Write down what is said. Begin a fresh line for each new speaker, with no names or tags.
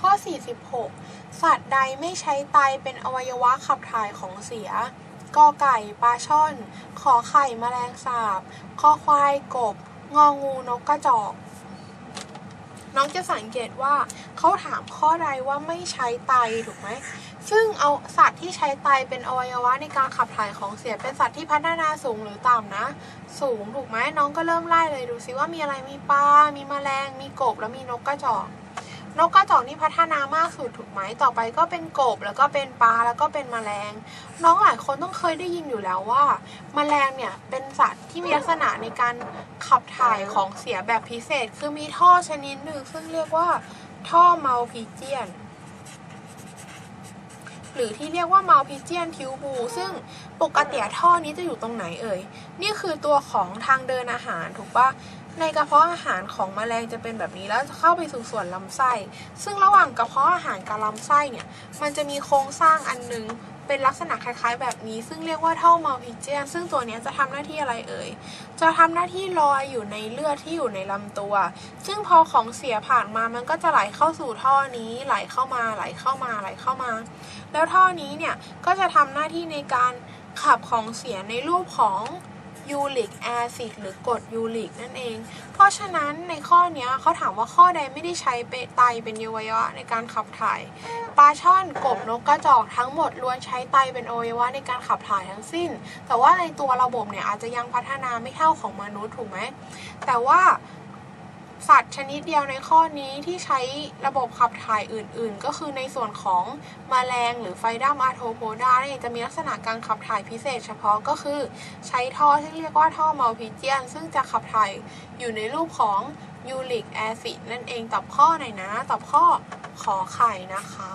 ข้อ 46 สัตว์ใดไม่ใช้ไตเป็นอวัยวะขับถ่ายของเสียกอไก่ปลาช่อน ขอไข่แมลงสาบคอควายกบ งองูนกกระจอก น้องจะสังเกตว่าเขาถามข้อใดว่าไม่ใช้ไตถูกไหม ซึ่งเอาสัตว์ที่ใช้ไตเป็นอวัยวะในการขับถ่ายของเสียเป็นสัตว์ที่พัฒนาสูงหรือต่ำนะ สูงถูกไหมน้องก็เริ่มไล่เลยดูซิว่ามีอะไรมีปลา มีแมลง มีกบแล้วมีนกกระจอก นกกระจอกนี่พัฒนามากสุดถูกไหมต่อไปก็เป็นกบแล้วก็เป็นปลาแล้วก็เป็นแมลง น้องหลายคนต้องเคยได้ยินอยู่แล้วว่าแมลงเนี่ยเป็นสัตว์ที่มีลักษณะในการขับถ่ายของเสียแบบพิเศษ คือมีท่อชนิดหนึ่งซึ่งเรียกว่า ท่อเมาพิเจียน หรือที่เรียกว่าเมาพิเจียนทิวบู ซึ่งปกติท่อนี้จะอยู่ตรงไหนเอ่ย นี่คือตัวของทางเดินอาหารถูกปะ ในกระเพาะอาหารของแมลงจะเป็นแบบนี้แล้วจะเข้าไปสู่ส่วนลำไส้ ซึ่งระหว่างกระเพาะอาหารกับลำไส้เนี่ย มันจะมีโครงสร้างอันนึงเป็นลักษณะคล้ายๆ แบบนี้ ซึ่งเรียกว่าเท่อมัลพิเจียนซึ่งตัวนี้จะทำหน้าที่อะไรเอ่ย จะทำหน้าที่ลอยอยู่ในเลือดที่อยู่ในลำตัว ซึ่งพอของเสียผ่านมามันก็จะไหลเข้าสู่ท่อนี้ไหลเข้ามาไหลเข้ามาไหลเข้ามา แล้วท่อนี้เนี่ยก็จะทำหน้าที่ในการขับของเสียในรูปของ ยูริกแอซิดหรือกรดยูริกนั่นเอง เพราะฉะนั้นในข้อนี้เขาถามว่าข้อใดไม่ได้ใช้ไตเป็นอวัยวะในการขับถ่ายปลาช่อนกบนกกระจอกทั้งหมดล้วนใช้ไตเป็นอวัยวะในการขับถ่ายทั้งสิ้น แต่ว่าในตัวระบบเนี่ยอาจจะยังพัฒนาไม่เท่าของมนุษย์ถูกไหมแต่ว่า สัตว์ชนิดเดียวในข้อนี้ที่ใช้ระบบขับถ่ายอื่น ๆ ก็คือในส่วนของแมลงหรือไฟดัมอาโทโพดาเนี่ยจะมีลักษณะการขับถ่ายพิเศษเฉพาะก็คือ ใช้ท่อที่เรียกว่าท่อมัลพิเจียน ซึ่งจะขับถ่ายอยู่ในรูปของยูริกแอซิดนั่นเองตอบข้อหน่อยนะ ตอบข้อขอไข่นะคะ